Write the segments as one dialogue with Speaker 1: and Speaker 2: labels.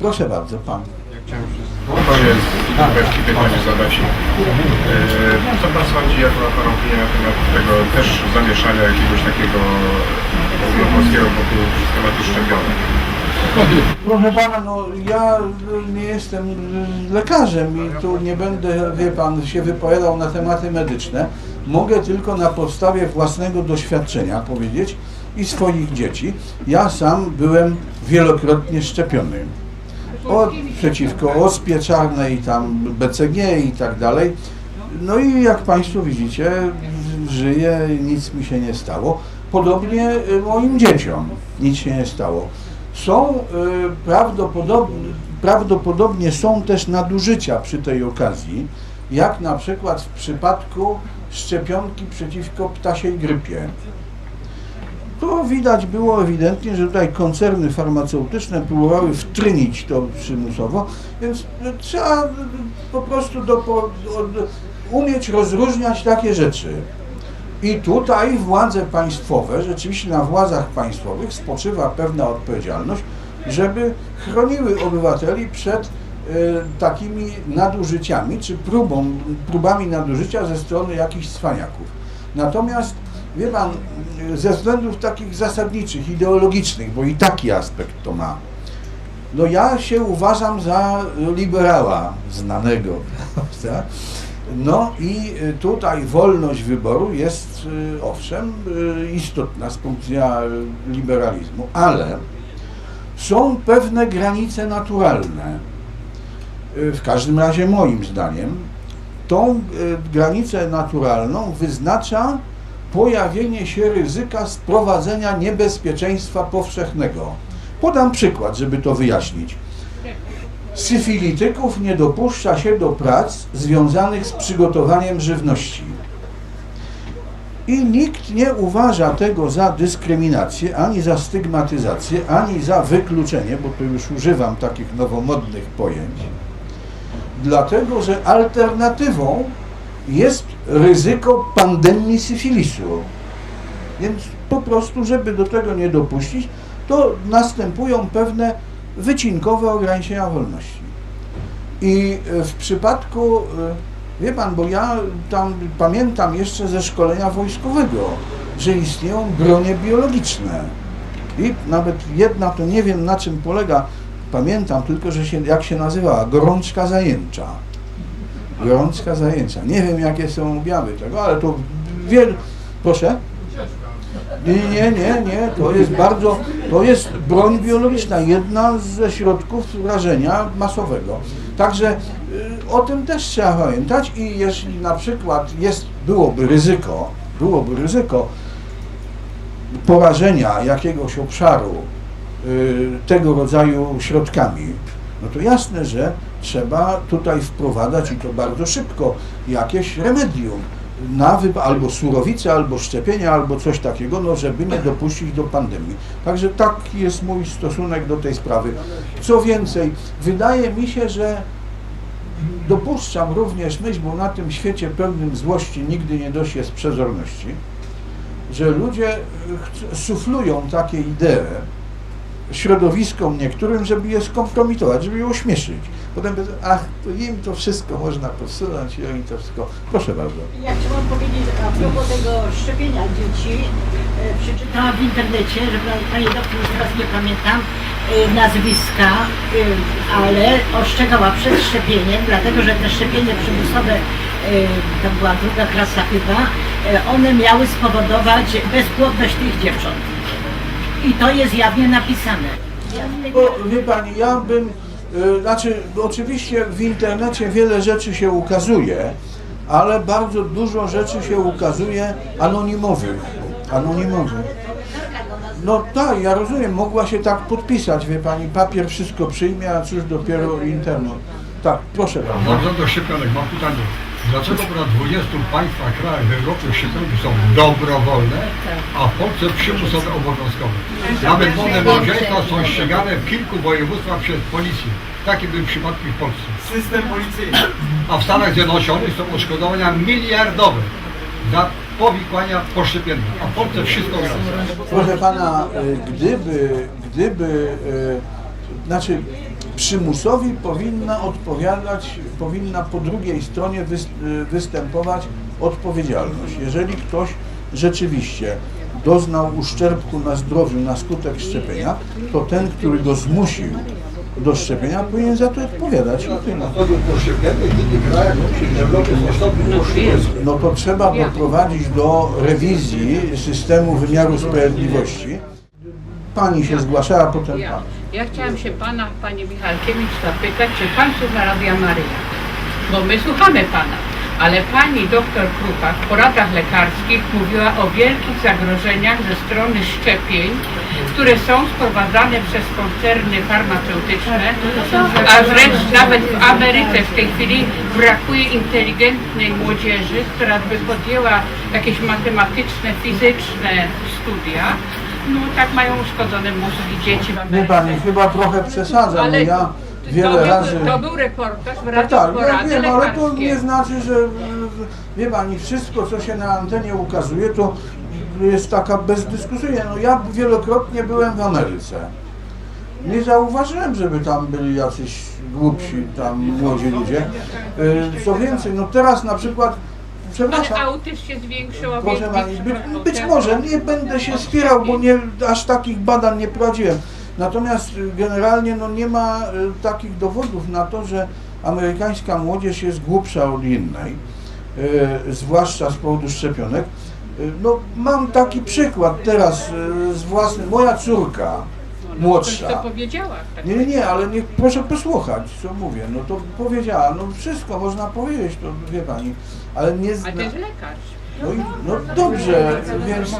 Speaker 1: Proszę bardzo, pan.
Speaker 2: To jest kilka pytań zadać. E, Co Pan sądzi, jako Pan opinia na temat tego też zamieszania jakiegoś takiego ogólnopolskiego wokół tematu szczepionek?
Speaker 1: Proszę pana, no ja nie jestem lekarzem i tu nie będę, wie pan, się wypowiadał na tematy medyczne. Mogę tylko na podstawie własnego doświadczenia powiedzieć i swoich dzieci. Ja sam byłem wielokrotnie szczepiony. O, przeciwko ospie czarnej, tam BCG i tak dalej. No i jak Państwo widzicie, żyję, nic mi się nie stało. Podobnie y, moim dzieciom nic się nie stało. Są y, prawdopodobnie, prawdopodobnie są też nadużycia przy tej okazji, jak na przykład w przypadku szczepionki przeciwko ptasiej grypie. To widać było ewidentnie, że tutaj koncerny farmaceutyczne próbowały wtrynić to przymusowo, więc trzeba po prostu do, umieć rozróżniać takie rzeczy. I tutaj władze państwowe, rzeczywiście na władzach państwowych spoczywa pewna odpowiedzialność, żeby chroniły obywateli przed e, takimi nadużyciami, czy próbą, próbami nadużycia ze strony jakichś cwaniaków. Natomiast, wie pan, ze względów takich zasadniczych, ideologicznych, bo i taki aspekt to ma, no ja się uważam za liberała znanego, prawda? No i y, tutaj wolność wyboru jest y, owszem y, istotna z punktu widzenia liberalizmu, ale są pewne granice naturalne. W każdym razie moim zdaniem tą granicę naturalną wyznacza pojawienie się ryzyka sprowadzenia niebezpieczeństwa powszechnego. Podam przykład, żeby to wyjaśnić. Syfilityków nie dopuszcza się do prac związanych z przygotowaniem żywności. I nikt nie uważa tego za dyskryminację, ani za stygmatyzację, ani za wykluczenie, bo tu już używam takich nowomodnych pojęć, dlatego że alternatywą jest ryzyko pandemii syfilisu. Więc po prostu, żeby do tego nie dopuścić, to następują pewne wycinkowe ograniczenia wolności. I e, w przypadku, e, wie pan, bo ja tam pamiętam jeszcze ze szkolenia wojskowego, że istnieją bronie biologiczne. I nawet jedna, to nie wiem na czym polega, pamiętam tylko, że się, jak się nazywała, gorączka zajęcza. Gorączka zajęcia. Nie wiem jakie są objawy tego, ale to wiele. Proszę? Nie, nie, nie, nie, to jest bardzo, to jest broń biologiczna, jedna ze środków rażenia masowego. Także y, o tym też trzeba pamiętać i jeśli na przykład jest, byłoby ryzyko, byłoby ryzyko porażenia jakiegoś obszaru y, tego rodzaju środkami, no to jasne, że trzeba tutaj wprowadzać i to bardzo szybko jakieś remedium na wyp- albo surowice, albo szczepienia, albo coś takiego, no żeby nie dopuścić do pandemii. Także taki jest mój stosunek do tej sprawy. Co więcej, wydaje mi się, że dopuszczam również myśl, bo na tym świecie pełnym złości nigdy nie dość jest przezorności, że ludzie suflują takie idee środowiskom niektórym, żeby je skompromitować, żeby je ośmieszyć. Potem powiedzą, ach, to im to wszystko można podsunąć i oni to wszystko... Proszę bardzo.
Speaker 3: Ja chciałam powiedzieć a propos tego szczepienia dzieci. E, Przeczytałam w internecie, że pa- pani doktor, już teraz nie pamiętam e, nazwiska, e, ale ostrzegała przed szczepieniem, dlatego że te szczepienie przymusowe, e, to była druga klasa chyba, e, one miały spowodować bezpłodność tych dziewcząt. I to jest jawnie napisane.
Speaker 1: Bo wie pani, ja bym, y, znaczy oczywiście w internecie wiele rzeczy się ukazuje, ale bardzo dużo rzeczy się ukazuje anonimowych. Anonimowych. No tak, ja rozumiem, mogła się tak podpisać, wie pani, papier wszystko przyjmie, a cóż dopiero internet. Tak, proszę bardzo.
Speaker 4: Bardzo do szczepionek mam pytanie. Dlaczego na 20 państwach, krajach w Europie szczepionki są dobrowolne, a w Polsce przymusowe obowiązkowe? Nawet wolne małżeństwa są ścigane w kilku województwach przez policję. Takie były przypadki w Polsce.
Speaker 5: System policyjny.
Speaker 4: A w Stanach Zjednoczonych są odszkodowania miliardowe za powikłania poszczepienne. A w Polsce wszystko gra.
Speaker 1: Proszę pana, y, gdyby, gdyby, y, znaczy przymusowi powinna odpowiadać, powinna po drugiej stronie y, występować odpowiedzialność. Jeżeli ktoś rzeczywiście doznał uszczerbku na zdrowiu na skutek szczepienia, to ten, który go zmusił do szczepienia, powinien za to odpowiadać.
Speaker 4: Osoby poszczepione.
Speaker 1: No to trzeba doprowadzić do rewizji systemu wymiaru sprawiedliwości. Pani się zgłaszała, potem
Speaker 5: Ja,
Speaker 1: pan.
Speaker 5: ja chciałam się pana, panie Michalkiewicz, zapytać, czy pan słucha Radia Maryja? Bo my słuchamy pana, ale pani doktor Krupa w poradach lekarskich mówiła o wielkich zagrożeniach ze strony szczepień, które są sprowadzane przez koncerny farmaceutyczne, a wręcz nawet w Ameryce w tej chwili brakuje inteligentnej młodzieży, która by podjęła jakieś matematyczne, fizyczne studia. No tak mają uszkodzone mózgi dzieci w
Speaker 1: Nie
Speaker 5: Ameryce.
Speaker 1: pani, chyba trochę przesadzam. No
Speaker 5: Ale
Speaker 1: ja
Speaker 5: to,
Speaker 1: wiele
Speaker 5: był,
Speaker 1: razy.
Speaker 5: to był reportaż w
Speaker 1: Tak,
Speaker 5: Radiu
Speaker 1: tak, ja
Speaker 5: Porady
Speaker 1: wiem, ale to nie znaczy, że wie pani, wszystko co się na antenie ukazuje, to jest taka bezdyskusyjna. No ja wielokrotnie byłem w Ameryce. Nie zauważyłem, żeby tam byli jacyś głupsi tam młodzi ludzie. Y, Co więcej, no teraz na przykład, przepraszam,
Speaker 5: Ale autyzm się zwiększył
Speaker 1: Proszę Pani, być, być może nie będę się spierał, bo nie, aż takich badań nie prowadziłem. Natomiast y, generalnie no, nie ma y, takich dowodów na to, że amerykańska młodzież jest głupsza od innej, y, zwłaszcza z powodu szczepionek. Y, no, mam taki przykład teraz y, z własnym, moja córka
Speaker 5: Coś to
Speaker 1: młodsza.
Speaker 5: powiedziała. Tak.
Speaker 1: Nie, nie, nie, ale niech proszę posłuchać, co mówię. No to powiedziała, no wszystko można powiedzieć, to wie pani, ale nie
Speaker 5: A
Speaker 1: zna...
Speaker 5: to jest lekarz.
Speaker 1: No, i, no dobrze, więc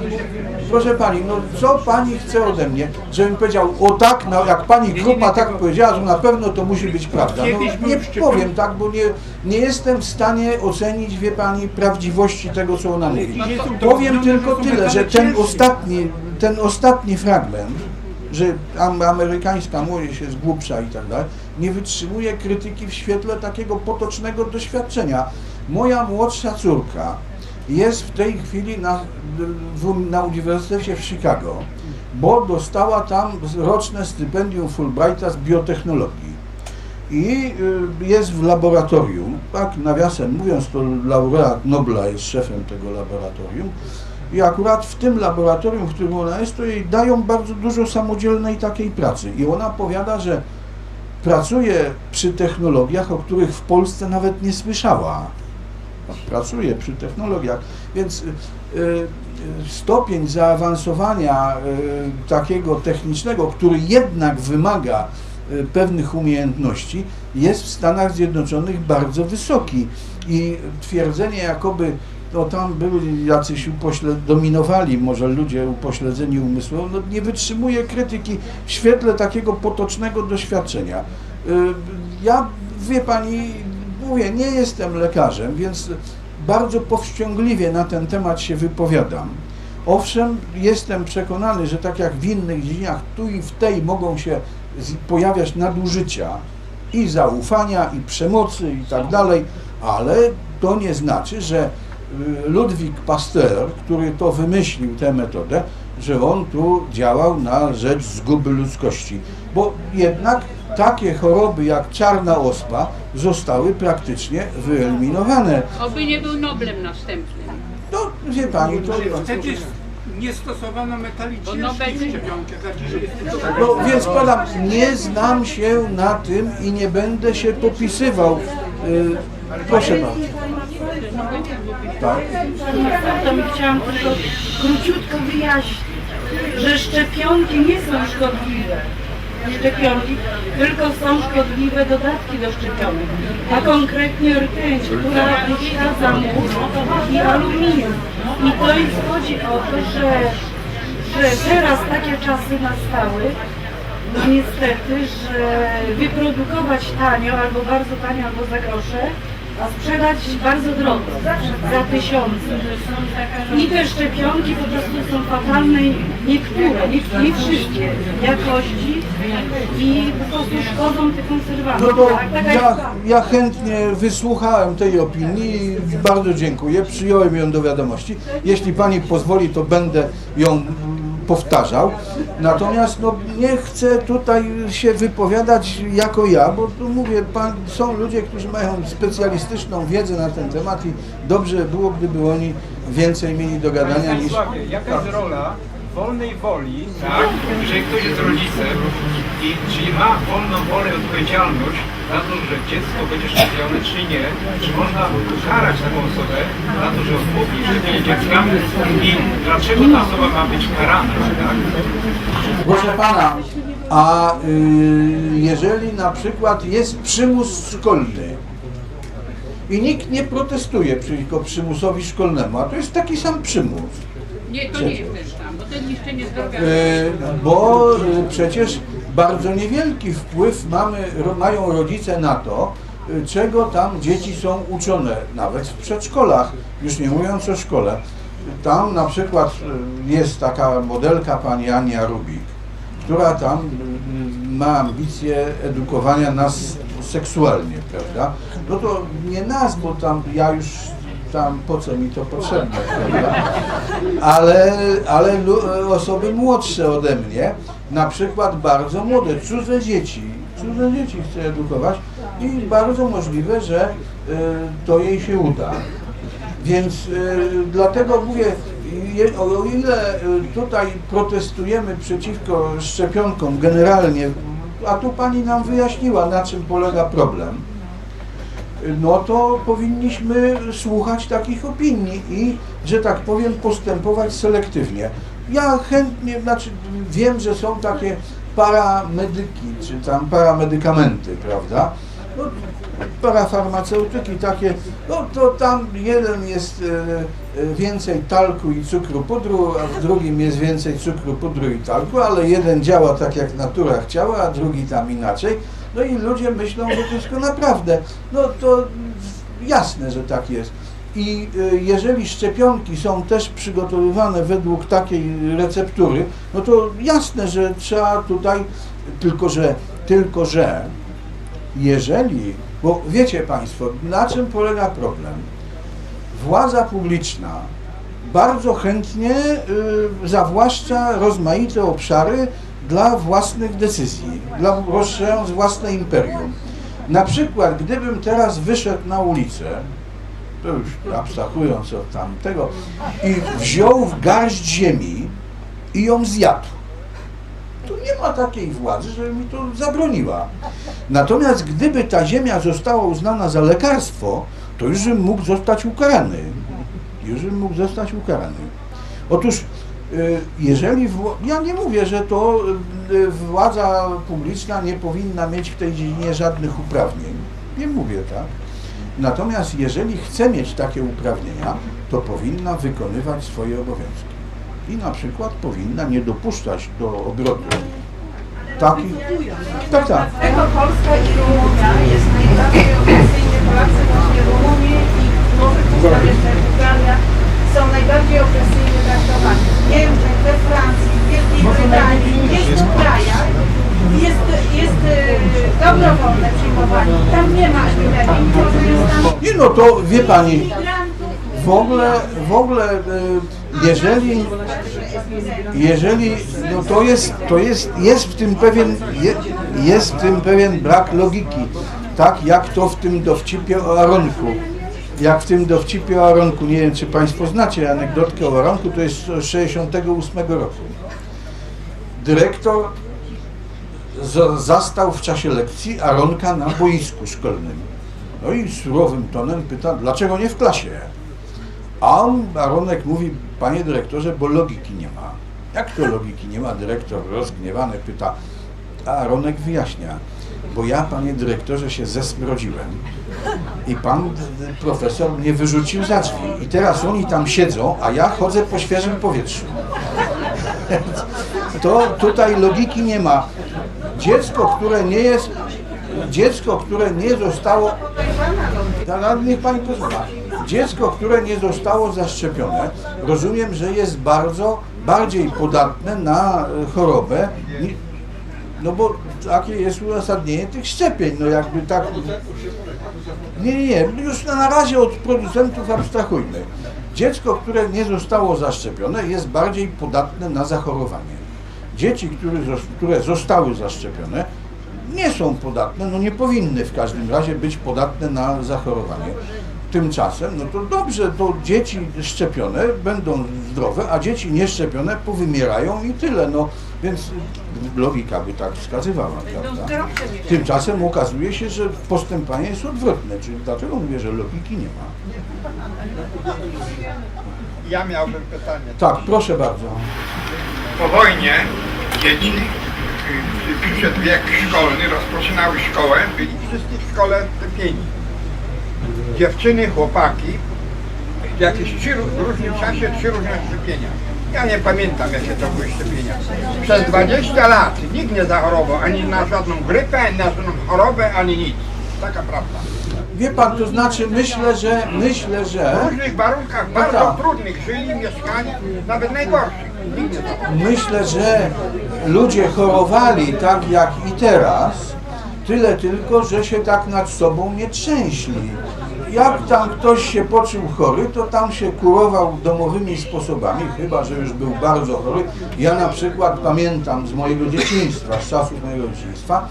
Speaker 1: proszę pani, no co pani chce ode mnie, żebym powiedział o tak, no, jak pani Krupa tak powiedziała, że na pewno to musi być prawda. No, nie powiem tak, bo nie, nie jestem w stanie ocenić, wie pani, prawdziwości tego, co ona mówi. Powiem tylko tyle, że ten ostatni, ten ostatni fragment, że am- amerykańska młodzież jest głupsza i tak dalej, nie wytrzymuje krytyki w świetle takiego potocznego doświadczenia. Moja młodsza córka jest w tej chwili na, na Uniwersytecie w Chicago, bo dostała tam roczne stypendium Fulbrighta z biotechnologii. I y, jest w laboratorium, tak nawiasem mówiąc, to laureat Nobla jest szefem tego laboratorium. I akurat w tym laboratorium, w którym ona jest, to jej dają bardzo dużo samodzielnej takiej pracy. I ona powiada, że pracuje przy technologiach, o których w Polsce nawet nie słyszała. Pracuje przy technologiach, więc y, y, stopień zaawansowania y, takiego technicznego, który jednak wymaga pewnych umiejętności, jest w Stanach Zjednoczonych bardzo wysoki. I twierdzenie, jakoby no tam byli jacyś upośle, dominowali może ludzie upośledzeni umysłowo, no nie wytrzymuje krytyki w świetle takiego potocznego doświadczenia. Y, Ja, wie pani, mówię, nie jestem lekarzem, więc bardzo powściągliwie na ten temat się wypowiadam. Owszem, jestem przekonany, że tak jak w innych dziedzinach, tu i w tej mogą się pojawiać nadużycia i zaufania, i przemocy, i tak dalej, ale to nie znaczy, że Ludwik Pasteur, który to wymyślił tę metodę, że on tu działał na rzecz zguby ludzkości. Bo jednak takie choroby jak czarna ospa zostały praktycznie wyeliminowane.
Speaker 5: Oby nie był Noblem następnym.
Speaker 1: No, wie pani, to...
Speaker 6: Wtedy nie stosowano metali
Speaker 5: Bo
Speaker 6: ciężkich jest tylko
Speaker 1: No więc podam, nie znam się na tym i nie będę się popisywał. Y, proszę bardzo. Tak?
Speaker 7: To mi chciałam tylko króciutko wyjaśnić, że szczepionki nie są szkodliwe. Szczepionki, tylko są szkodliwe dodatki do szczepionek, a konkretnie rtęć, która wyśladza mózg i aluminium. I to jest chodzi o to, że, że teraz takie czasy nastały, no niestety, że wyprodukować tanio, albo bardzo tanio, albo za grosze, sprzedać bardzo drogo, za tysiące. I te szczepionki po prostu są fatalne, niektóre, nie, nie wszystkie, jakości i po prostu szkodzą tych
Speaker 1: No
Speaker 7: konserwantów.
Speaker 1: to
Speaker 7: Tak, taka jest
Speaker 1: ja, ja chętnie wysłuchałem tej opinii i bardzo dziękuję. Przyjąłem ją do wiadomości. Jeśli pani pozwoli, to będę ją powtarzał. Natomiast no, nie chcę tutaj się wypowiadać jako ja, bo tu mówię, pan, są ludzie, którzy mają specjalistyczną wiedzę na ten temat i dobrze było, gdyby oni więcej mieli do gadania niż...
Speaker 6: Jaka jest rola wolnej woli
Speaker 2: Tak, jeżeli ktoś jest rodzicem i czy ma wolną wolę i odpowiedzialność za to, że dziecko będzie szczepione, czy nie, czy można ukarać taką osobę za to, że odmówi szczepienia dziecka i dlaczego ta osoba ma być karana, tak?
Speaker 1: Proszę pana, a y, jeżeli na przykład jest przymus szkolny i nikt nie protestuje przeciwko przymusowi szkolnemu, a to jest taki sam przymus,
Speaker 5: Nie, to nie jest ten sam, bo ten niszczenie zdrowia.
Speaker 1: y, bo y, przecież bardzo niewielki wpływ mamy, mają rodzice na to, y, czego tam dzieci są uczone, nawet w przedszkolach, już nie mówiąc o szkole. Tam na przykład y, jest taka modelka pani Ania Rubik, która tam y, ma ambicje edukowania nas seksualnie, prawda? No to nie nas, bo tam ja już tam po co mi to potrzebne, prawda? Ale, ale lu- osoby młodsze ode mnie, na przykład bardzo młode, cudze dzieci, cudze dzieci chcę edukować i bardzo możliwe, że y, to jej się uda. Więc y, dlatego mówię, o ile tutaj protestujemy przeciwko szczepionkom generalnie, a tu pani nam wyjaśniła, na czym polega problem, no to powinniśmy słuchać takich opinii i, że tak powiem, postępować selektywnie. Ja chętnie, znaczy wiem, że są takie paramedyki, czy tam paramedykamenty, prawda? No, parafarmaceutyki takie, no to tam jeden jest e, e, więcej talku i cukru pudru, a w drugim jest więcej cukru pudru i talku, ale jeden działa tak jak natura chciała, a drugi tam inaczej. No i ludzie myślą, że to wszystko naprawdę. No to jasne, że tak jest. I e, jeżeli szczepionki są też przygotowywane według takiej receptury, no to jasne, że trzeba tutaj, tylko że, tylko że jeżeli, bo wiecie Państwo, na czym polega problem? Władza publiczna bardzo chętnie y, zawłaszcza rozmaite obszary dla własnych decyzji, dla, rozszerzając własne imperium. Na przykład, gdybym teraz wyszedł na ulicę, to już abstrahując od tamtego, i wziął w garść ziemi i ją zjadł, tu nie ma takiej władzy, żeby mi to zabroniła. Natomiast gdyby ta ziemia została uznana za lekarstwo, to już bym mógł zostać ukarany. Już bym mógł zostać ukarany. Otóż, jeżeli, wła- ja nie mówię, że to y, władza publiczna nie powinna mieć w tej dziedzinie żadnych uprawnień. Nie mówię tak. Natomiast jeżeli chce mieć takie uprawnienia, to powinna wykonywać swoje obowiązki. I na przykład powinna nie dopuszczać do obrotu takich... Tak, tak.
Speaker 7: Dlatego Polska i Rumunia jest najbardziej. Polacy właśnie Rumunii i może puszczam jeszcze Bułgaria są najbardziej opresyjnie traktowani. W Niemczech, we Francji, w Wielkiej Brytanii, w wielu krajach jest, jest e, dobrowolne przyjmowanie. Tam nie ma
Speaker 1: Nie no to wie pani, w ogóle, w ogóle y, jeżeli, jeżeli, no to jest, to jest, jest w tym pewien, je, jest w tym pewien brak logiki, tak jak to w tym dowcipie o Aronku. Jak w tym dowcipie o Aronku, nie wiem czy Państwo znacie anegdotkę o Aronku, to jest z 68 roku. Dyrektor zastał w czasie lekcji Aronka na boisku szkolnym. No i surowym tonem pyta, dlaczego nie w klasie? A on, Aronek mówi, panie dyrektorze, bo logiki nie ma. Jak to logiki nie ma? Dyrektor rozgniewany pyta, a Aronek wyjaśnia, bo ja, panie dyrektorze, się zesmrodziłem i pan profesor mnie wyrzucił za drzwi i teraz oni tam siedzą, a ja chodzę po świeżym powietrzu. To tutaj logiki nie ma. Dziecko, które nie jest, dziecko, które nie zostało niech pani posłucha. Dziecko, które nie zostało zaszczepione, rozumiem, że jest bardzo bardziej podatne na e, chorobę, no bo takie jest uzasadnienie tych szczepień, no jakby tak... Nie, nie, nie, już na razie od producentów abstrahujmy. Dziecko, które nie zostało zaszczepione jest bardziej podatne na zachorowanie. Dzieci, które, które zostały zaszczepione, nie są podatne, no nie powinny w każdym razie być podatne na zachorowanie. Tymczasem, no to dobrze, to dzieci szczepione będą zdrowe, a dzieci nieszczepione powymierają i tyle. No więc logika by tak wskazywała, prawda? Tymczasem okazuje się, że postępowanie jest odwrotne. Czyli dlaczego mówię, że logiki nie ma?
Speaker 8: Ja miałbym pytanie.
Speaker 1: Tak, proszę bardzo.
Speaker 8: Po wojnie dzieci przed wiek szkolny rozpoczynały szkołę, byli wszyscy w szkole szczepieni. Dziewczyny, chłopaki, w jakieś trzy, w różnym czasie trzy różne szczepienia. Ja nie pamiętam jakie to były szczepienia. Przez 20 lat nikt nie zachorował ani na żadną grypę, ani na żadną chorobę, ani nic. Taka prawda.
Speaker 1: Wie pan, to znaczy myślę, że myślę,
Speaker 8: W
Speaker 1: że
Speaker 8: różnych warunkach,
Speaker 1: No
Speaker 8: bardzo
Speaker 1: tak.
Speaker 8: trudnych żyli, mieszkali, nawet najgorszych.
Speaker 1: Myślę, że ludzie chorowali tak jak i teraz, tyle tylko, że się tak nad sobą nie trzęśli. Jak tam ktoś się poczuł chory, to tam się kurował domowymi sposobami, chyba że już był bardzo chory. Ja na przykład pamiętam z mojego dzieciństwa, z czasów mojego dzieciństwa,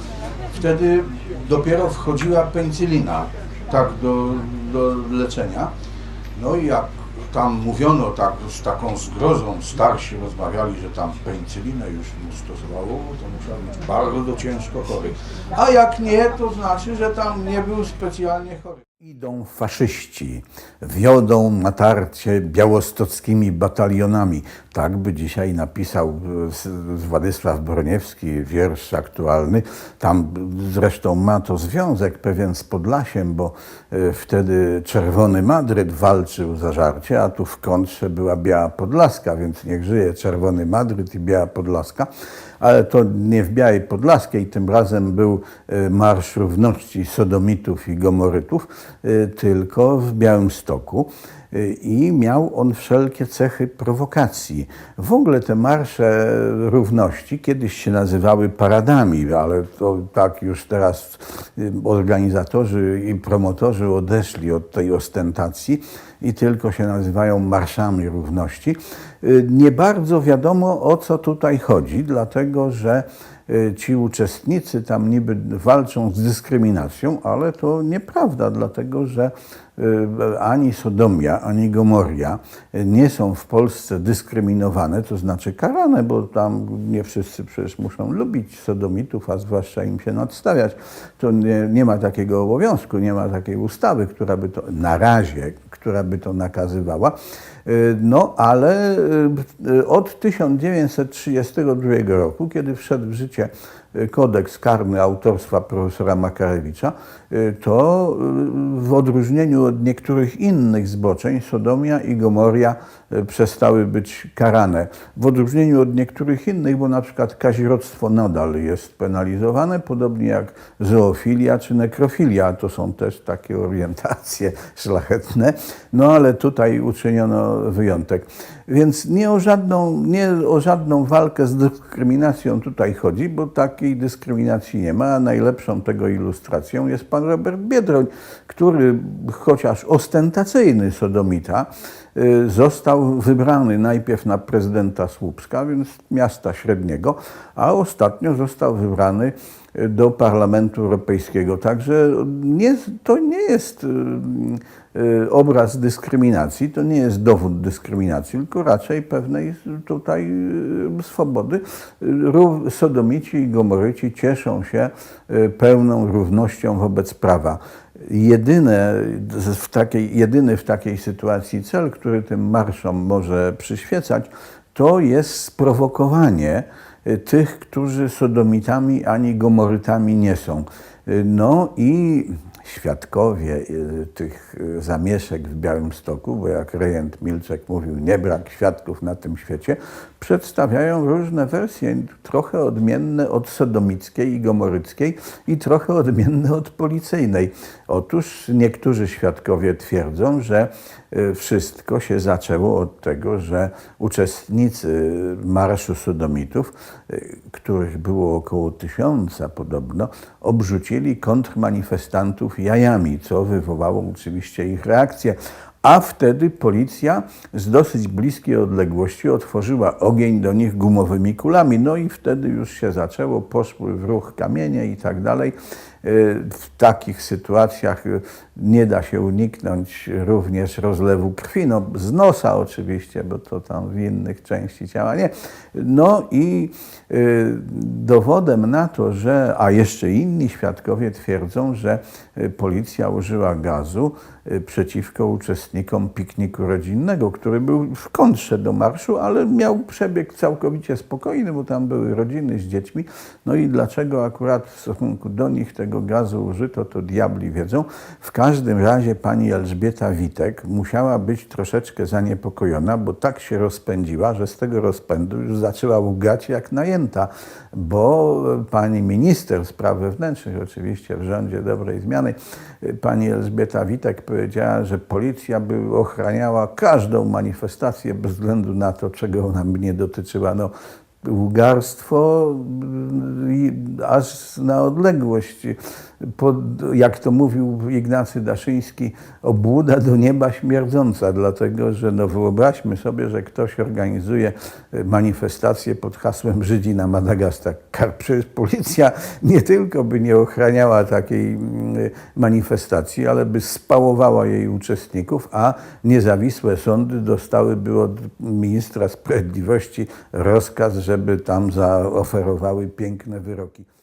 Speaker 1: wtedy dopiero wchodziła penicylina tak do, do leczenia. No i jak tam mówiono tak z taką zgrozą, starsi rozmawiali, że tam penicylinę już mu stosowało, to musiał być bardzo ciężko chory. A jak nie, to znaczy, że tam nie był specjalnie chory. Idą faszyści, wiodą natarcie białostockimi batalionami. Tak by dzisiaj napisał e, Władysław Broniewski, wiersz aktualny. Tam zresztą ma to związek pewien z Podlasiem, bo e, wtedy Czerwony Madryt walczył za żarcie, a tu w kontrze była Biała Podlaska, więc niech żyje Czerwony Madryt i Biała Podlaska. Ale to nie w Białej Podlaskiej, tym razem był e, Marsz Równości Sodomitów i Gomorytów, e, tylko w Białymstoku. E, I miał on wszelkie cechy prowokacji. W ogóle te marsze równości kiedyś się nazywały paradami, ale to tak już teraz organizatorzy i promotorzy odeszli od tej ostentacji i tylko się nazywają marszami równości. Y, Nie bardzo wiadomo o co tutaj chodzi, dlatego że y, ci uczestnicy tam niby walczą z dyskryminacją, ale to nieprawda, dlatego że y, ani Sodomia, ani Gomoria nie są w Polsce dyskryminowane, to znaczy karane, bo tam nie wszyscy przecież muszą lubić sodomitów, a zwłaszcza im się nadstawiać. To nie, nie ma takiego obowiązku, nie ma takiej ustawy, która by to na razie, która by to nakazywała. Y, No ale y, y, od 1932 roku, kiedy wszedł w życie kodeks karny autorstwa profesora Makarewicza, y, to y, w odróżnieniu od niektórych innych zboczeń Sodomia i Gomoria y, przestały być karane. W odróżnieniu od niektórych innych, bo na przykład kazirodztwo nadal jest penalizowane, podobnie jak zoofilia czy nekrofilia. To są też takie orientacje szlachetne. No ale tutaj uczyniono wyjątek. Więc nie o żadną, nie o żadną walkę z dyskryminacją tutaj chodzi, bo takiej dyskryminacji nie ma, a najlepszą tego ilustracją jest pan Robert Biedroń, który chociaż ostentacyjny sodomita, został wybrany najpierw na prezydenta Słupska, więc miasta średniego, a ostatnio został wybrany y, do Parlamentu Europejskiego. Także nie, to nie jest y, y, obraz dyskryminacji, to nie jest dowód dyskryminacji, tylko raczej pewnej tutaj y, swobody. Y, Sodomici i Gomoryci cieszą się y, pełną równością wobec prawa. Jedyne, w takiej, jedyny w takiej sytuacji cel, który tym marszom może przyświecać, to jest sprowokowanie y, tych, którzy sodomitami ani gomorytami nie są. Y, No i świadkowie y, tych y, zamieszek w Białymstoku, bo jak rejent Milczek mówił, nie brak świadków na tym świecie, przedstawiają różne wersje, trochę odmienne od sodomickiej i gomoryckiej i trochę odmienne od policyjnej. Otóż niektórzy świadkowie twierdzą, że wszystko się zaczęło od tego, że uczestnicy Marszu Sodomitów, y, których było około tysiąca podobno, obrzucili kontrmanifestantów jajami, co wywołało oczywiście ich reakcję. a wtedy policja z dosyć bliskiej odległości otworzyła ogień do nich gumowymi kulami. No i wtedy już się zaczęło, poszły w ruch kamienie i tak dalej. W takich sytuacjach y, nie da się uniknąć również rozlewu krwi, no z nosa oczywiście, bo to tam w innych części ciała nie. No i y, dowodem na to, że, a jeszcze inni świadkowie twierdzą, że y, policja użyła gazu y, przeciwko uczestnikom pikniku rodzinnego, który był w kontrze do marszu, ale miał przebieg całkowicie spokojny, bo tam były rodziny z dziećmi. No i dlaczego akurat w stosunku do nich tego gazu użyto, to diabli wiedzą. W każdym razie pani Elżbieta Witek musiała być troszeczkę zaniepokojona, bo tak się rozpędziła, że z tego rozpędu już zaczęła łgać jak najęta, bo pani minister spraw wewnętrznych, oczywiście w rządzie dobrej zmiany, pani Elżbieta Witek powiedziała, że policja by ochraniała każdą manifestację bez względu na to, czego ona by nie dotyczyła. No, łgarstwo i aż na odległość. Pod, jak to mówił Ignacy Daszyński, obłuda do nieba śmierdząca, dlatego że no wyobraźmy sobie, że ktoś organizuje manifestację pod hasłem Żydzi na Madagaskar. Przecież policja nie tylko by nie ochraniała takiej mm, manifestacji, ale by spałowała jej uczestników, a niezawisłe sądy dostałyby od ministra sprawiedliwości rozkaz, żeby tam zaoferowały piękne wyroki.